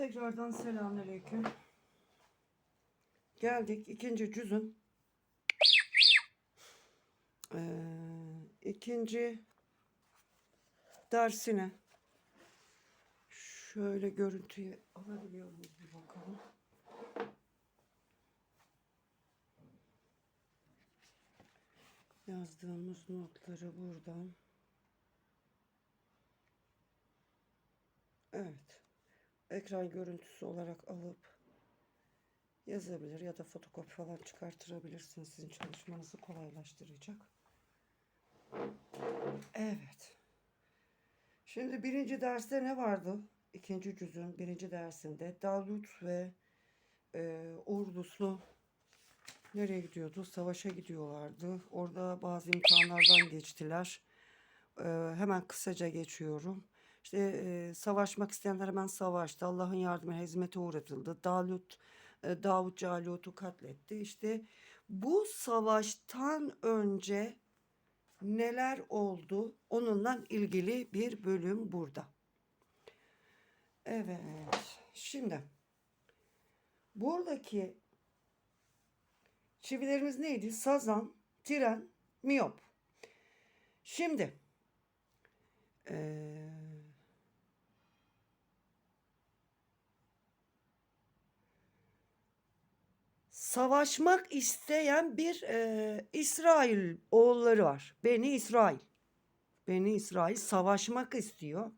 Tekrardan selamünaleyküm. Geldik ikinci cüzün eee, ikinci dersine. Şöyle görüntüyü alabiliyor muyuz bir bakalım. Yazdığımız notları buradan. Evet. Ekran görüntüsü olarak alıp yazabilir ya da fotokopi falan çıkartırabilirsiniz. Sizin çalışmanızı kolaylaştıracak. Evet. Şimdi birinci derste ne vardı? İkinci cüzün birinci dersinde Davut ve e, ordusu nereye gidiyordu? Savaşa gidiyorlardı. Orada bazı imtihanlardan geçtiler. E, hemen kısaca geçiyorum. İşte e, savaşmak isteyenler hemen savaştı. Allah'ın yardımıyla hizmete uğratıldı. Dalut, e, Davut Calut'u katletti. İşte bu savaştan önce neler oldu? Onunla ilgili bir bölüm burada. Evet. Şimdi buradaki çivilerimiz neydi? Sazan, tren, miyop. Şimdi savaşmak isteyen bir eee, İsrail oğulları var. Beni İsrail. Beni İsrail savaşmak istiyor.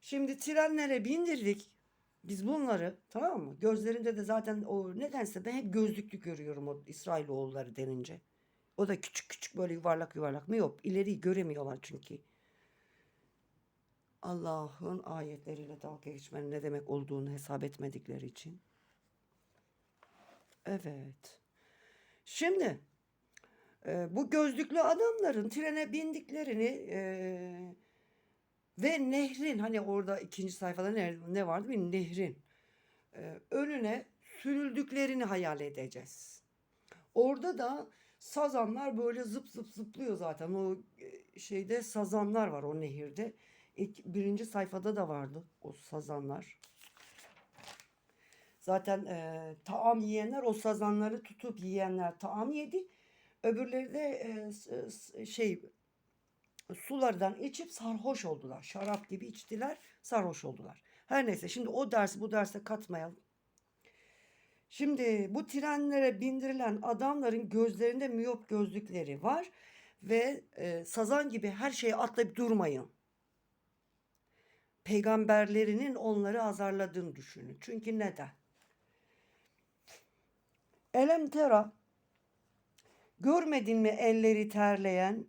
Şimdi trenlere bindirdik. Biz bunları tamam mı? Gözlerinde de zaten o nedense ben hep gözlüklü görüyorum o İsrail oğulları denince. O da küçük küçük böyle yuvarlak yuvarlak mı yok. İleriyi göremiyorlar çünkü. Allah'ın ayetleriyle dalga geçmenin ne demek olduğunu hesap etmedikleri için. Evet. Şimdi e, bu gözlüklü adamların trene bindiklerini e, ve nehrin hani orada ikinci sayfada ne, ne vardı bir nehrin e, önüne sürüldüklerini hayal edeceğiz. Orada da sazanlar böyle zıp zıp zıplıyor zaten. O e, şeyde sazanlar var o nehirde. İlk, birinci sayfada da vardı o sazanlar. Zaten e, taam yiyenler o sazanları tutup yiyenler taam yedi. Öbürleri de e, şey sulardan içip sarhoş oldular. Şarap gibi içtiler, sarhoş oldular. Her neyse şimdi o dersi bu derse katmayalım. Şimdi bu trenlere bindirilen adamların gözlerinde miyop gözlükleri var ve e, sazan gibi her şeye atlayıp durmayın. Peygamberlerinin onları azarladığını düşünün. Çünkü neden? Elem tera görmedin mi elleri terleyen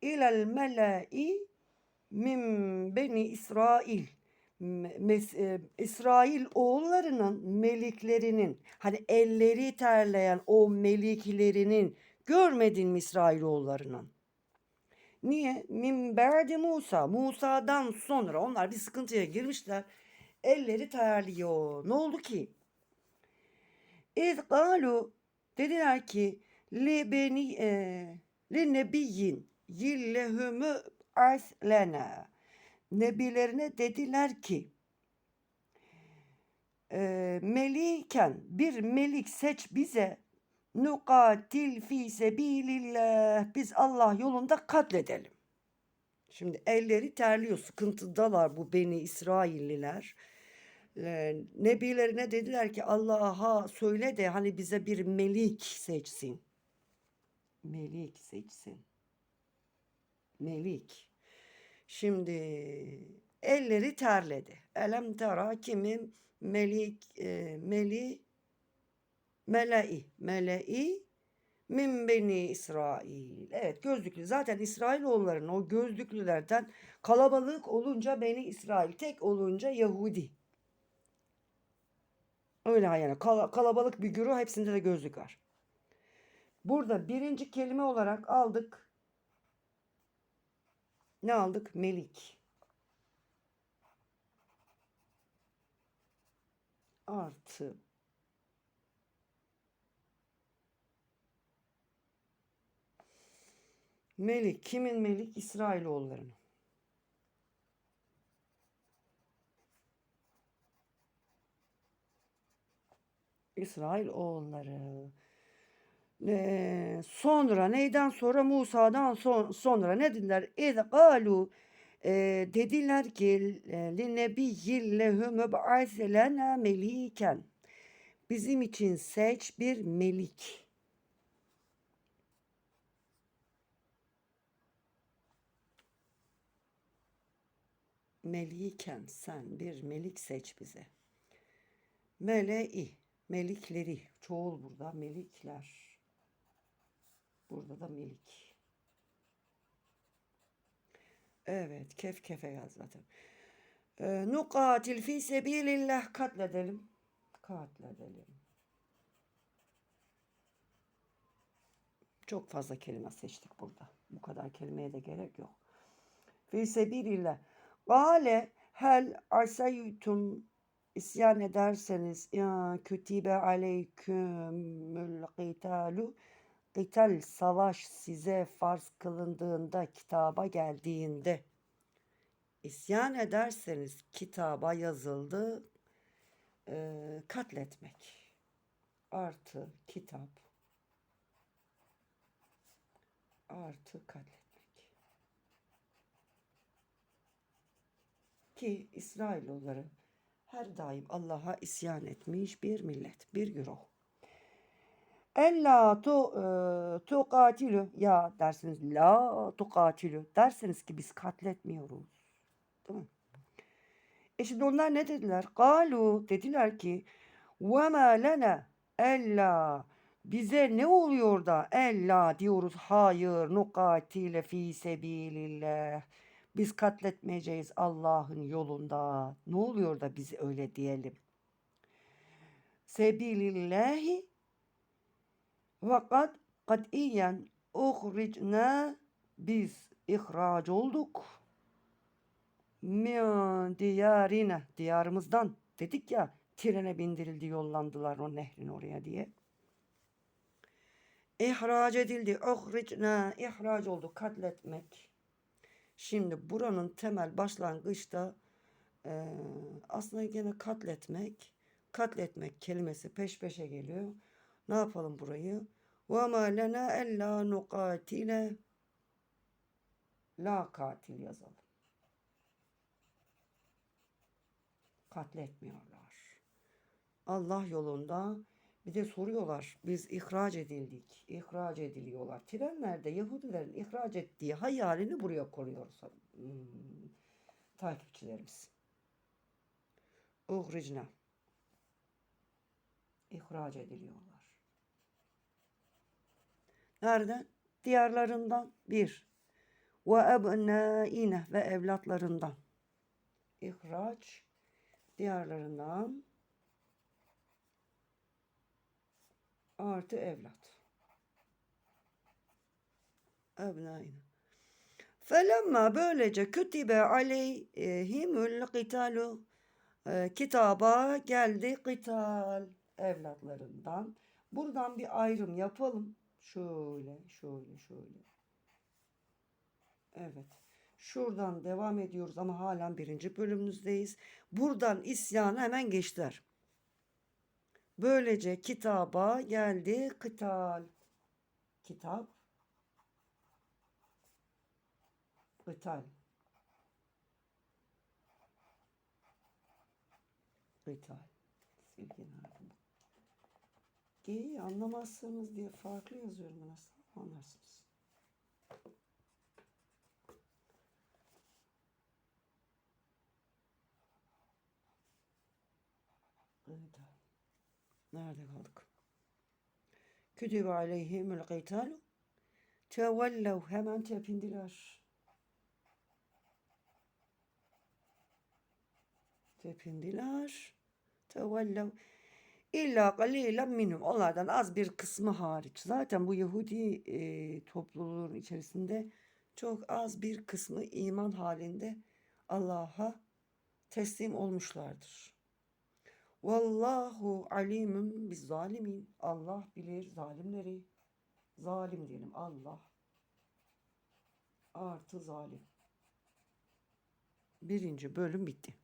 ilel melai min beni İsrail Me- mes- e, İsrail oğullarının meliklerinin hani elleri terleyen o meliklerinin görmedin mi İsrail oğullarının? Niye? Min ba'di Musa. Musa'dan sonra onlar bir sıkıntıya girmişler. Elleri terliyor. Ne oldu ki? İz galu dediler ki li beni e, li nebiyyin yillehümü aslena nebilerine dediler ki e, meliken bir melik seç bize nukatil fi sebilillah biz Allah yolunda katledelim. Şimdi elleri terliyor sıkıntıdalar bu beni İsrailliler. Ee, nebilerine dediler ki Allah'a söyle de hani bize bir melik seçsin. Melik seçsin. Melik. Şimdi elleri terledi. Elem tera kimin melik e, meli melei melei min beni İsrail. Evet gözlüklü. Zaten İsrailoğulların o gözlüklülerden kalabalık olunca beni İsrail, tek olunca Yahudi. Öyle yani kala- kalabalık bir güruh hepsinde de gözlük var. Burada birinci kelime olarak aldık. Ne aldık? Melik. Artı. Melik. Kimin melik? İsrailoğullarının. İsrail oğulları. Ee, sonra neyden sonra Musa'dan son, sonra ne dediler? İz galu e, dediler ki li nebiyyin lehum eb'as lena meliken. Bizim için seç bir melik. Meliken sen bir melik seç bize. Mele'i, melikleri. Çoğul burada melikler. Burada da melik. Evet, kef kefe yaz zaten. Ee, nukatil fi sebilillah katledelim. Katledelim. Çok fazla kelime seçtik burada. Bu kadar kelimeye de gerek yok. Fi sebilillah. Gale hel asaytum isyan ederseniz ya kütibe aleykümül qitalu qital savaş size farz kılındığında kitaba geldiğinde. İsyan ederseniz kitaba yazıldı e, katletmek. Artı kitap. Artı katletmek. Ki İsrailoğulları her daim Allah'a isyan etmiş bir millet, bir güruh. Ella tu e, tuqatilu ya dersiniz la tuqatilu dersiniz ki biz katletmiyoruz. Değil mi? E şimdi onlar ne dediler? Galu dediler ki ve ma lena ella bize ne oluyor da ella diyoruz hayır nukatile fi sebilillah biz katletmeyeceğiz Allah'ın yolunda. Ne oluyor da biz öyle diyelim? Sebilillahi fakat katiyen uhricna biz ihraç olduk. Min diyarine diyarımızdan dedik ya trene bindirildi yollandılar o nehrin oraya diye. İhraç edildi. Uhricna ihraç oldu katletmek. Şimdi buranın temel başlangıçta e, aslında gene katletmek, katletmek kelimesi peş peşe geliyor. Ne yapalım burayı? Ma lena ella nukatile la katil yazalım. Katletmiyorlar. Allah yolunda bir de soruyorlar. Biz ihraç edildik. ihraç ediliyorlar. Trenlerde Yahudilerin ihraç ettiği hayalini buraya koruyoruz. Hmm, takipçilerimiz. Uhricna. İhraç ediliyorlar. Nereden? Diyarlarından bir. Ve ebnaine ve evlatlarından. İhraç diyarlarından artı evlat. Ebnaine. Felemma böylece kütibe aleyhimül kitalu e, kitaba geldi kital evlatlarından. Buradan bir ayrım yapalım. Şöyle, şöyle, şöyle. Evet. Şuradan devam ediyoruz ama halen birinci bölümümüzdeyiz. Buradan isyanı hemen geçtiler. Böylece kitaba geldi kıtal. Kitap. Kıtal. Kıtal. Silgi nerede? G'yi anlamazsınız diye farklı yazıyorum aslında. Anlarsınız. Kıtal. Nerede kaldık? Kütübe aleyhimül kıtalu tevellev hemen tepindiler. Tepindiler. Tevellev İlla galilen minhum. Onlardan az bir kısmı hariç. Zaten bu Yahudi e, topluluğun içerisinde çok az bir kısmı iman halinde Allah'a teslim olmuşlardır. Vallahu alimun biz zalimin. Allah bilir zalimleri. Zalim diyelim Allah. Artı zalim. Birinci bölüm bitti.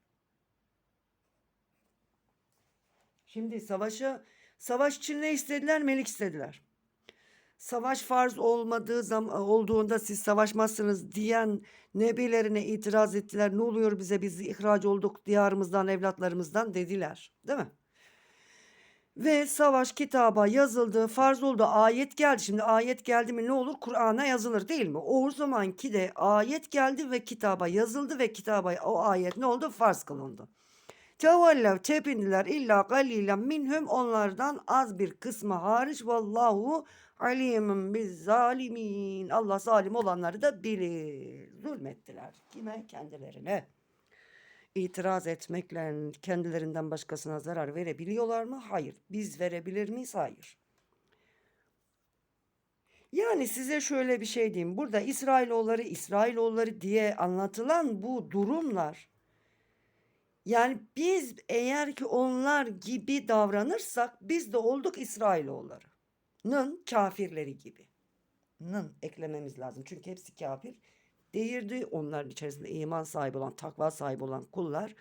Şimdi savaşa Savaş için ne istediler? Melik istediler. Savaş farz olmadığı zaman olduğunda siz savaşmazsınız diyen nebilerine itiraz ettiler. Ne oluyor bize biz ihraç olduk diyarımızdan evlatlarımızdan dediler. Değil mi? Ve savaş kitaba yazıldı, farz oldu, ayet geldi. Şimdi ayet geldi mi ne olur? Kur'an'a yazılır değil mi? O zamanki de ayet geldi ve kitaba yazıldı ve kitaba o ayet ne oldu? Farz kılındı. Tevellev tepindiler illa galilen minhum onlardan az bir kısmı hariç vallahu alimun biz zalimin. Allah zalim olanları da bilir. Zulmettiler. Kime? Kendilerine. İtiraz etmekle kendilerinden başkasına zarar verebiliyorlar mı? Hayır. Biz verebilir miyiz? Hayır. Yani size şöyle bir şey diyeyim. Burada İsrailoğulları, İsrailoğulları diye anlatılan bu durumlar yani biz eğer ki onlar gibi davranırsak biz de olduk İsrailoğulları. Nın kafirleri gibi. Nın eklememiz lazım. Çünkü hepsi kafir değildi. Onların içerisinde iman sahibi olan, takva sahibi olan kullar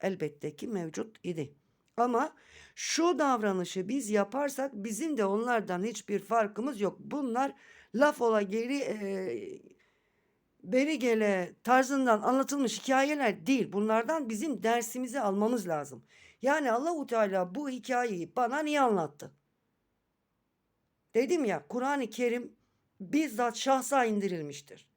elbette ki mevcut idi. Ama şu davranışı biz yaparsak bizim de onlardan hiçbir farkımız yok. Bunlar laf ola geri e, beri gele tarzından anlatılmış hikayeler değil. Bunlardan bizim dersimizi almamız lazım. Yani Allahu Teala bu hikayeyi bana niye anlattı? Dedim ya Kur'an-ı Kerim bizzat şahsa indirilmiştir.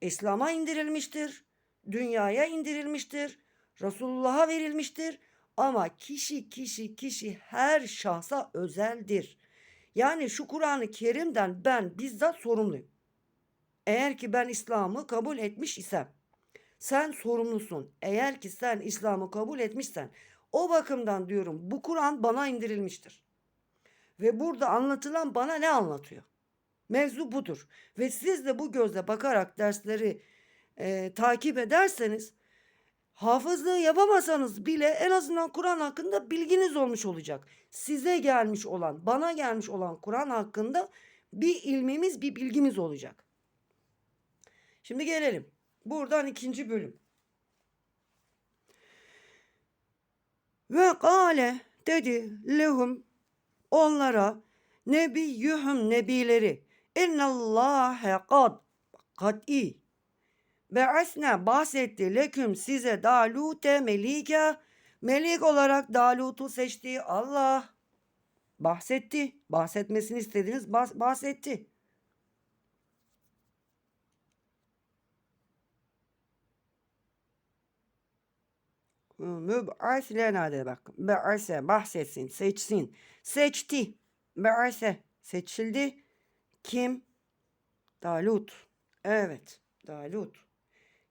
İslam'a indirilmiştir. Dünyaya indirilmiştir. Resulullah'a verilmiştir. Ama kişi kişi kişi her şahsa özeldir. Yani şu Kur'an-ı Kerim'den ben bizzat sorumluyum. Eğer ki ben İslam'ı kabul etmiş isem, sen sorumlusun. Eğer ki sen İslam'ı kabul etmişsen, o bakımdan diyorum bu Kur'an bana indirilmiştir. Ve burada anlatılan bana ne anlatıyor? Mevzu budur. Ve siz de bu gözle bakarak dersleri e, takip ederseniz, hafızlığı yapamasanız bile en azından Kur'an hakkında bilginiz olmuş olacak. Size gelmiş olan, bana gelmiş olan Kur'an hakkında bir ilmimiz, bir bilgimiz olacak. Şimdi gelelim. Buradan ikinci bölüm. Ve kâle dedi lehum onlara nebiyyuhum nebileri innallâhe kad kat'i ve asne bahsetti leküm size Dalut'e melike melik olarak Dalut'u seçti Allah bahsetti bahsetmesini istediniz bahs bahsetti. Müb'as lena dedi bak. Be'ase bahsetsin, seçsin. Seçti. Be'ase seçildi. Kim? Dalut. Evet, Dalut.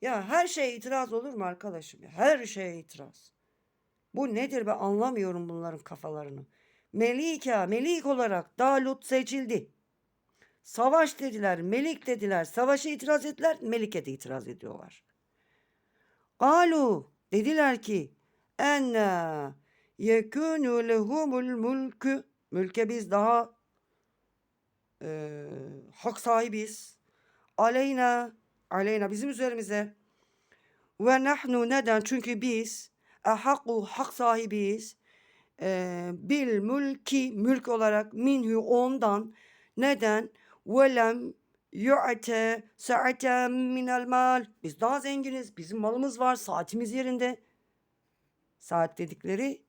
Ya her şeye itiraz olur mu arkadaşım? Her şeye itiraz. Bu nedir be anlamıyorum bunların kafalarını. Melika, melik olarak Dalut seçildi. Savaş dediler, melik dediler. Savaşa itiraz ettiler, melike de itiraz ediyorlar. Galu Dediler ki enne yekûnü lehumul mülkü mülke biz daha e, hak sahibiz. Aleyna aleyna bizim üzerimize ve nahnu neden? Çünkü biz ehakku hak sahibiyiz. E, bil mülki mülk olarak minhu ondan neden? Velem yu'te sa'aten minel mal. Biz daha zenginiz. Bizim malımız var. Saatimiz yerinde. Saat dedikleri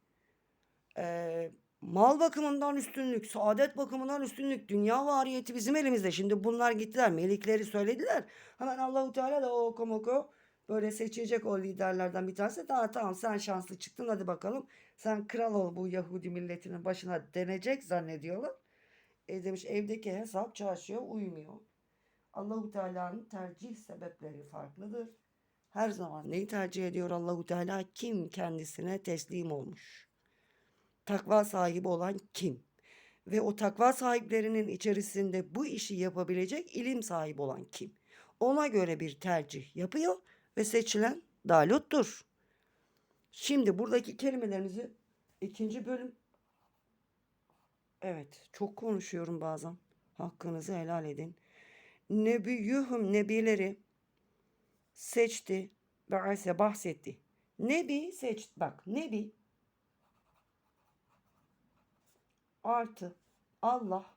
e, mal bakımından üstünlük, saadet bakımından üstünlük, dünya variyeti bizim elimizde. Şimdi bunlar gittiler, melikleri söylediler. Hemen Allahu Teala da o okomoko böyle seçecek o liderlerden bir tanesi. Daha tamam sen şanslı çıktın hadi bakalım. Sen kral ol bu Yahudi milletinin başına denecek zannediyorlar. E demiş evdeki hesap çarşıya uymuyor. Allahu Teala'nın tercih sebepleri farklıdır. Her zaman neyi tercih ediyor Allahu Teala? Kim kendisine teslim olmuş? Takva sahibi olan kim? Ve o takva sahiplerinin içerisinde bu işi yapabilecek ilim sahibi olan kim? Ona göre bir tercih yapıyor ve seçilen Dalut'tur. Şimdi buradaki kelimelerimizi ikinci bölüm Evet, çok konuşuyorum bazen. Hakkınızı helal edin. Nebiyuhum nebileri seçti ise bahsetti. Nebi seçti. Bak nebi artı Allah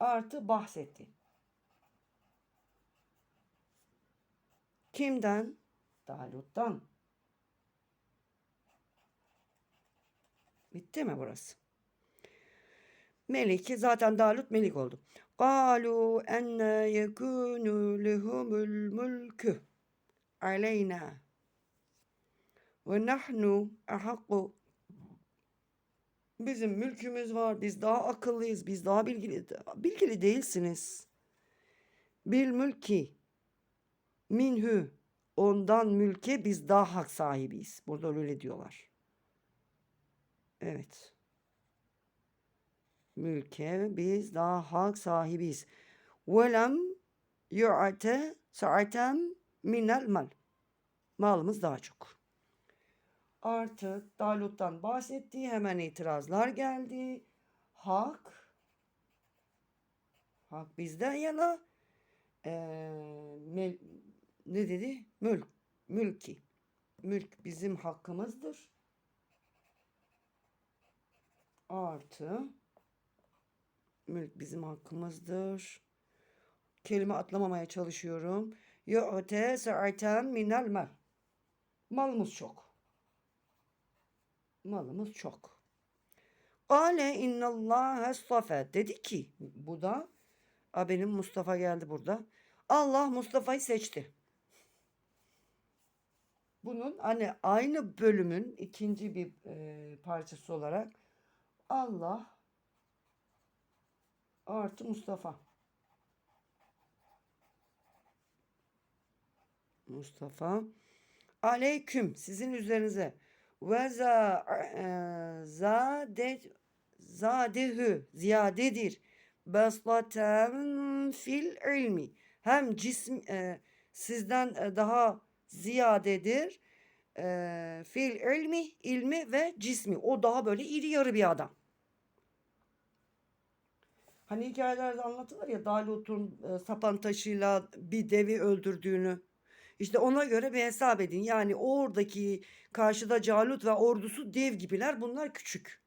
artı bahsetti. Kimden? Dalut'tan. Bitti mi burası? Meliki zaten Dalut melik oldu. Kalu enne yekunu lehumul mulku aleyna ve nahnu ahakku Bizim mülkümüz var. Biz daha akıllıyız. Biz daha bilgili. Bilgili değilsiniz. Bil mülki minhü ondan mülke biz daha hak sahibiyiz. Burada öyle diyorlar. Evet. Mülke biz daha hak sahibiyiz. Velem yu'ate sa'atem minel mal. Malımız daha çok. Artık Dalut'tan bahsetti. Hemen itirazlar geldi. Hak. Hak bizden yana. Ee, mel- ne dedi? Mülk. Mülki. Mülk bizim hakkımızdır. Artı. Mülk bizim hakkımızdır. Kelime atlamamaya çalışıyorum. Yu'te sa'aten minel mal. Malımız çok. Malımız çok. Kale innallâhe istafe. Dedi ki bu da a benim Mustafa geldi burada. Allah Mustafa'yı seçti. Bunun hani aynı bölümün ikinci bir e, parçası olarak Allah artı Mustafa. Mustafa. Aleyküm sizin üzerinize. Ve za, e, zade, zadehü ziyadedir. Beslaten fil ilmi. Hem cism e, sizden e, daha ziyadedir. E, fil ilmi, ilmi ve cismi. O daha böyle iri yarı bir adam. Hani hikayelerde anlatılır ya Dalut'un e, sapan taşıyla bir devi öldürdüğünü. İşte ona göre bir hesap edin. Yani oradaki karşıda Calut ve ordusu dev gibiler. Bunlar küçük.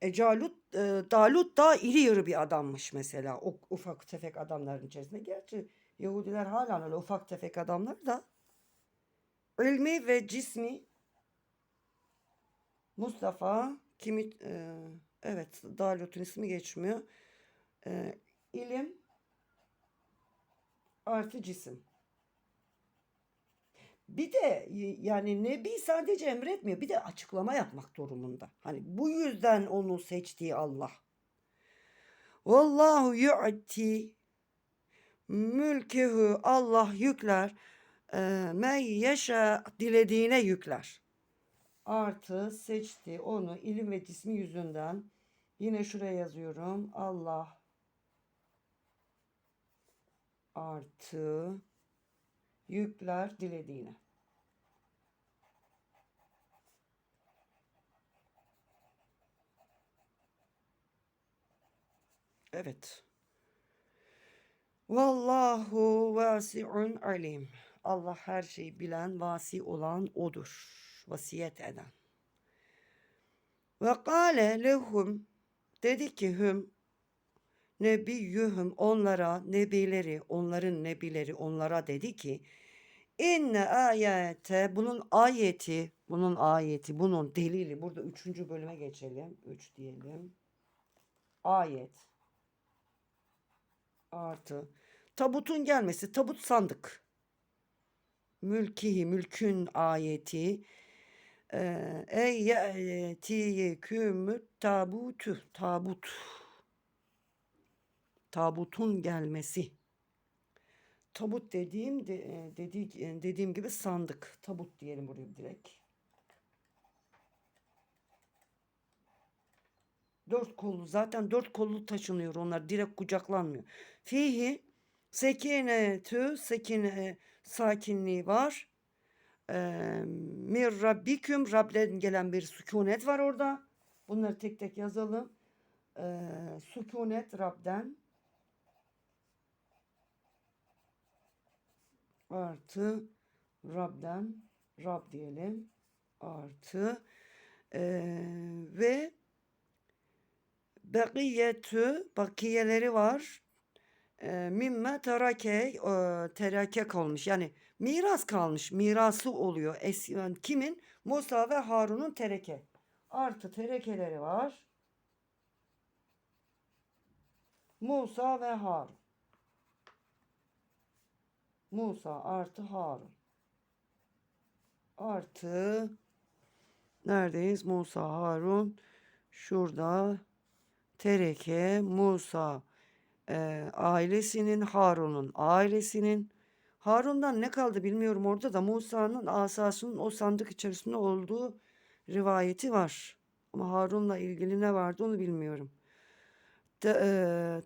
E Calut, e, Dalut daha iri yarı bir adammış mesela. O ufak tefek adamların içerisinde. Gerçi Yahudiler hala öyle ufak tefek adamlar da. İlmi ve cismi Mustafa kimi e, evet Dalut'un ismi geçmiyor. E, ilim artı cisim. Bir de yani Nebi sadece emretmiyor. Bir de açıklama yapmak durumunda. Hani bu yüzden onu seçtiği Allah. Vallahu yu'ti mülkehu Allah yükler. E, men yeşa dilediğine yükler. Artı seçti onu ilim ve cismi yüzünden. Yine şuraya yazıyorum. Allah artı yükler dilediğine. Evet. Vallahu vasiun alim. Allah her şeyi bilen, vasi olan odur. Vasiyet eden. Ve kâle lehum dedi ki hüm nebiyyühüm onlara nebileri onların nebileri onlara dedi ki inne ayete bunun ayeti bunun ayeti bunun delili. Burada üçüncü bölüme geçelim. Üç diyelim. Ayet. Artı. Tabutun gelmesi tabut sandık. Mülkihi mülkün ayeti. Eee, ey yetiyekümüt tabutu tabut tabutun gelmesi. Tabut dediğim de, e, e, dediğim gibi sandık. Tabut diyelim buraya direkt. Dört kollu zaten dört kollu taşınıyor onlar direkt kucaklanmıyor. Fihi sekinetü sekine sakinliği var. Eee, Mir Rabbiküm Rab'den gelen bir sükunet var orada. Bunları tek tek yazalım. Eee sükunet Rab'den artı Rab'den Rab diyelim artı eee, ve Bekiyetü bakiyeleri var. E, mimme terake e, terake kalmış. Yani miras kalmış. Mirası oluyor. Es, yani kimin? Musa ve Harun'un tereke. Artı terekeleri var. Musa ve Harun. Musa artı Harun. Artı neredeyiz? Musa, Harun. Şurada Tereke, Musa e, ailesinin, Harun'un ailesinin. Harun'dan ne kaldı bilmiyorum orada da Musa'nın asasının o sandık içerisinde olduğu rivayeti var. Ama Harun'la ilgili ne vardı onu bilmiyorum. Te, e,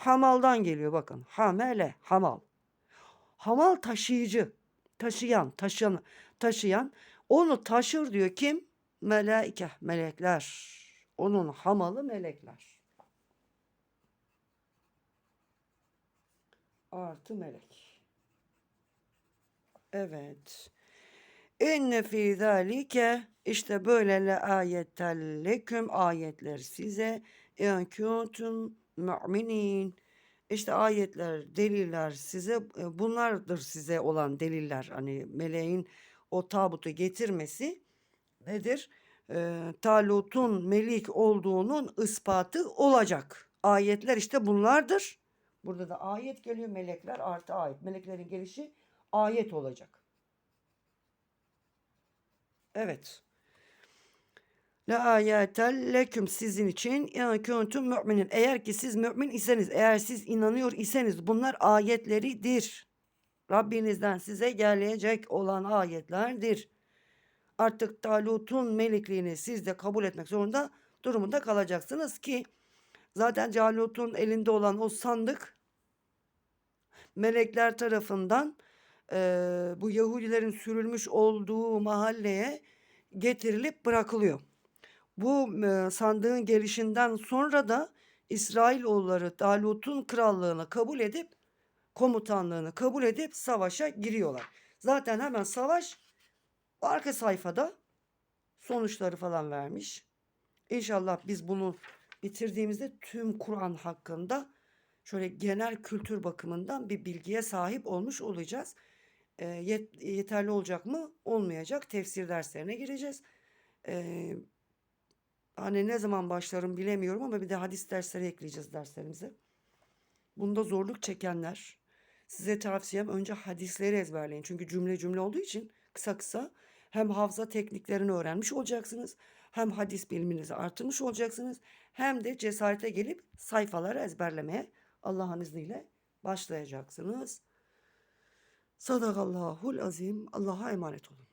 hamaldan geliyor bakın. Hamele, hamal. Hamal taşıyıcı, taşıyan, taşıyan, taşıyan. Onu taşır diyor kim? Melaike, melekler. Onun hamalı melekler. Artı melek. Evet. İnne fî zâlike işte böyle le ayetel leküm ayetler size en kuntum mu'minin işte ayetler, deliller size e, bunlardır size olan deliller. Hani meleğin o tabutu getirmesi nedir? E, Talut'un melik olduğunun ispatı olacak. Ayetler işte bunlardır. Burada da ayet geliyor melekler artı ayet. Meleklerin gelişi ayet olacak. Evet. La ayetel leküm sizin için ya kuntum müminin. Eğer ki siz mümin iseniz, eğer siz inanıyor iseniz bunlar ayetleridir. Rabbinizden size gelecek olan ayetlerdir. Artık Talut'un melikliğini siz de kabul etmek zorunda durumunda kalacaksınız ki zaten Calut'un elinde olan o sandık melekler tarafından e, bu Yahudilerin sürülmüş olduğu mahalleye getirilip bırakılıyor. Bu sandığın gelişinden sonra da İsrailoğulları Dalut'un krallığını kabul edip komutanlığını kabul edip savaşa giriyorlar. Zaten hemen savaş arka sayfada sonuçları falan vermiş. İnşallah biz bunu bitirdiğimizde tüm Kur'an hakkında şöyle genel kültür bakımından bir bilgiye sahip olmuş olacağız. E, yet, yeterli olacak mı? Olmayacak. Tefsir derslerine gireceğiz. E, hani ne zaman başlarım bilemiyorum ama bir de hadis dersleri ekleyeceğiz derslerimize. Bunda zorluk çekenler size tavsiyem önce hadisleri ezberleyin. Çünkü cümle cümle olduğu için kısa kısa hem hafıza tekniklerini öğrenmiş olacaksınız. Hem hadis biliminizi artırmış olacaksınız. Hem de cesarete gelip sayfaları ezberlemeye Allah'ın izniyle başlayacaksınız. Sadakallahul azim. Allah'a emanet olun.